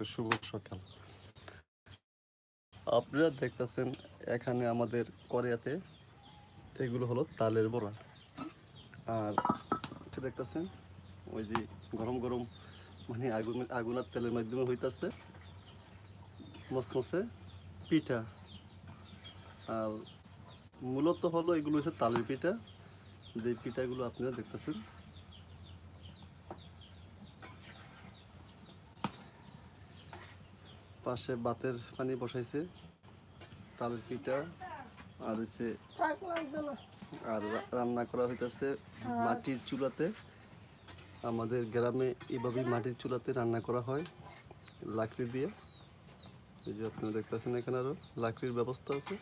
তো শুভ সকাল। আপনারা দেখতেছেন এখানে আমাদের করিয়াতে এগুলো হলো তালের বড়া। আর দেখতেছেন ওই যে গরম গরম মানে আগুন আগুনার তেলের মাধ্যমে হইতাছে মসমসে পিঠা। আর মূলত হলো এগুলো হচ্ছে তালের পিঠা। যে পিঠাগুলো আপনারা দেখতেছেন পাশে বাতের পানি বসাইছে তালের পিঠা আর হচ্ছে আর রান্না করা হইতেছে মাটির চুলাতে। আমাদের গ্রামে এভাবেই মাটির চুলাতে রান্না করা হয় লাকড়ি দিয়ে। এই যে আপনারা দেখতেছেন এখানে আরও লাকড়ির ব্যবস্থা আছে।